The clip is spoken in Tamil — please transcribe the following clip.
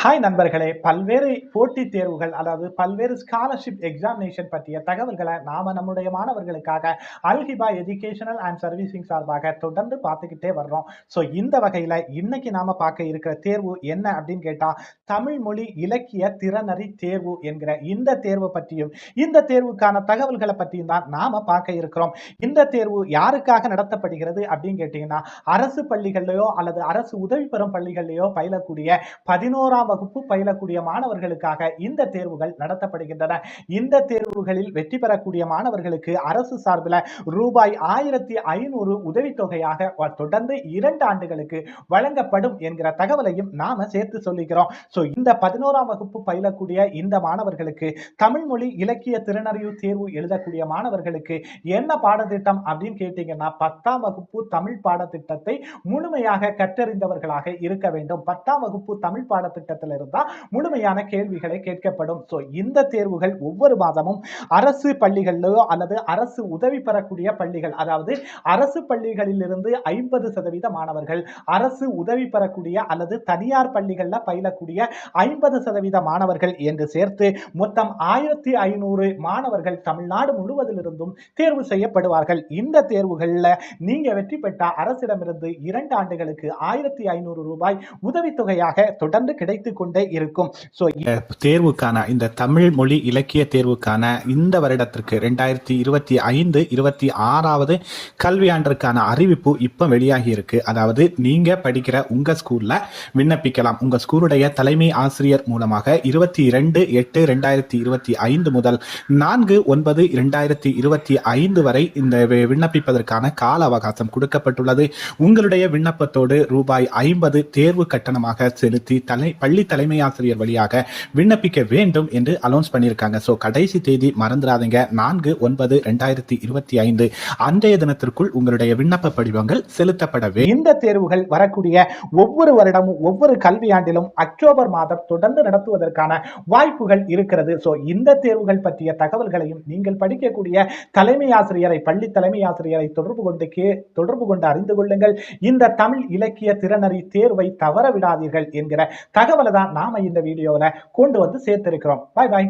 ஹாய் நண்பர்களே. பல்வேறு போட்டித் தேர்வுகள் அதாவது பல்வேறு ஸ்காலர்ஷிப் எக்ஸாமினேஷன் பற்றிய தகவல்களை நாம் நம்முடைய மாணவர்களுக்காக அல்ஹிபா எஜுகேஷனல் அண்ட் சர்வீசிங் சார்பாக தொடர்ந்து பார்த்துக்கிட்டே வர்றோம். ஸோ இந்த வகையில் இன்னைக்கு நாம் பார்க்க இருக்கிற தேர்வு என்ன அப்படின்னு கேட்டால் தமிழ் மொழி இலக்கிய திறனறி தேர்வு என்கிற இந்த தேர்வு பற்றியும் இந்த தேர்வுக்கான தகவல்களை பற்றியும் தான் நாம பார்க்க இருக்கிறோம். இந்த தேர்வு யாருக்காக நடத்தப்படுகிறது அப்படின்னு கேட்டிங்கன்னா அரசு பள்ளிகள்லையோ அல்லது அரசு உதவி பெறும் பள்ளிகள்லையோ பயிலக்கூடிய பதினோராம் வகுப்பு பயிலக்கூடிய மாணவர்களுக்காக இந்த தேர்வுகள் நடத்தப்படுகின்றன. இந்த தேர்வுகளில் வெற்றி பெறக்கூடிய மாணவர்களுக்கு அரசு சார்பில் ரூபாய் ஆயிரத்தி ஐநூறு உதவித்தொகையாக தொடர்ந்து இரண்டு ஆண்டுகளுக்கு வழங்கப்படும் என்கிற தகவலையும் நாம சேர்த்து சொல்லிக்கிறோம். ஸோ இந்த பதினோராம் வகுப்பு பயிலக்கூடிய இந்த மாணவர்களுக்கு தமிழ் மொழி இலக்கிய திறனறிவு தேர்வு எழுதக்கூடிய மாணவர்களுக்கு என்ன பாடத்திட்டம் அப்படின்னு கேட்டீங்கன்னா பத்தாம் வகுப்பு தமிழ் பாடத்திட்டத்தை முழுமையாக கற்றறிந்தவர்களாக இருக்க வேண்டும். பத்தாம் வகுப்பு தமிழ் பாடத்திட்டத்தில் இருந்தால் முழுமையான கேள்விகளை கேட்கப்படும். ஸோ இந்த தேர்வுகள் ஒவ்வொரு மாதமும் அரசு பள்ளிகளிலோ அல்லது அரசு உதவி பெறக்கூடிய பள்ளிகள் அதாவது அரசு பள்ளிகளிலிருந்து ஐம்பது சதவீத மாணவர்கள் அரசு உதவி பெறக்கூடிய அல்லது தனியார் பள்ளிகளில் பயிலக்கூடிய ஐம்பது சதவீத மாணவர்கள் என்று சேர்த்து மொத்தம் ஆயிரத்தி ஐநூறு மாணவர்கள் தமிழ்நாடு முழுவதிலிருந்தும் தேர்வு செய்யப்படுவார்கள். இந்த தேர்வுகளில் நீங்க வெற்றி பெற்ற அரசிடமிருந்து இரண்டு ஆண்டுகளுக்கு ஆயிரத்தி ஐநூறு ரூபாய் உதவித்தொகையாக தொடர்ந்து கிடைத்து கொண்டே இருக்கும். ஸோ தேர்வுக்கான இந்த தமிழ் மொழி இலக்கிய தேர்வுக்கான இந்த வருடத்திற்கு ரெண்டாயிரத்தி இருபத்தி ஐந்து இருபத்தி ஆறாவது கல்வியாண்டிற்கான அறிவிப்பு இப்போ வெளியாகி இருக்கு அதாவது நீங்க படிக்கிற உங்க ஸ்கூல்ல விண்ணப்பிக்கலாம். உங்க ஸ்கூலுடைய தலைமை ஆசிரியர் மூலமாக இருபத்தி இரண்டு எட்டு ரெண்டாயிரத்தி இருபத்தி ஐந்து முதல் நான்கு ஒன்பது இரண்டாயிரத்தி இருபத்தி ஐந்து வரை இந்த விண்ணப்பிப்பதற்கான கால அவகாசம் கொடுக்கப்பட்டுள்ளது. உங்களுடைய விண்ணப்பத்தோடு ரூபாய் ஐம்பது தேர்வு கட்டணமாக செலுத்தி தலை பள்ளி தலைமை ஆசிரியர் வழியாக விண்ணப்பிக்க வேண்டும் என்று அனௌன்ஸ் பண்ணியிருக்காங்க. ஸோ கடைசி தேதி மறந்துடாதீங்க. நான்கு ஒன்பது ரெண்டாயிரத்தி இருபத்தி ஐந்து அன்றைய தினத்திற்குள் உங்களுடைய விண்ணப்ப படிவங்கள் செலுத்தப்பட வேண்டும் இந்த தேர்வுகள் வரக்கூடிய ஒவ்வொரு வருடமும் ஒவ்வொரு கல்வியாண்டிலும் அக்டோபர் மாதம் தொடர்ந்து நடத்துவதற்கான வாய்ப்புகள் இருக்கிறது. ஸோ இந்த தேர்வுகள் பற்றிய தகவல்களையும் நீங்கள் படிக்கக்கூடிய தலைமை ஆசிரியரை பள்ளி தலைமை ஆசிரியரை தொடர்பு கொண்டு கே தொடர்பு கொண்டு அறிந்து கொள்ளுங்கள். இந்த தமிழ் இலக்கிய திறனறி தேர்வை தவற விடாதீர்கள் என்கிற தகவலை தான் நாம இந்த வீடியோவில் கொண்டு வந்து சேர்த்திருக்கிறோம். பாய் பாய்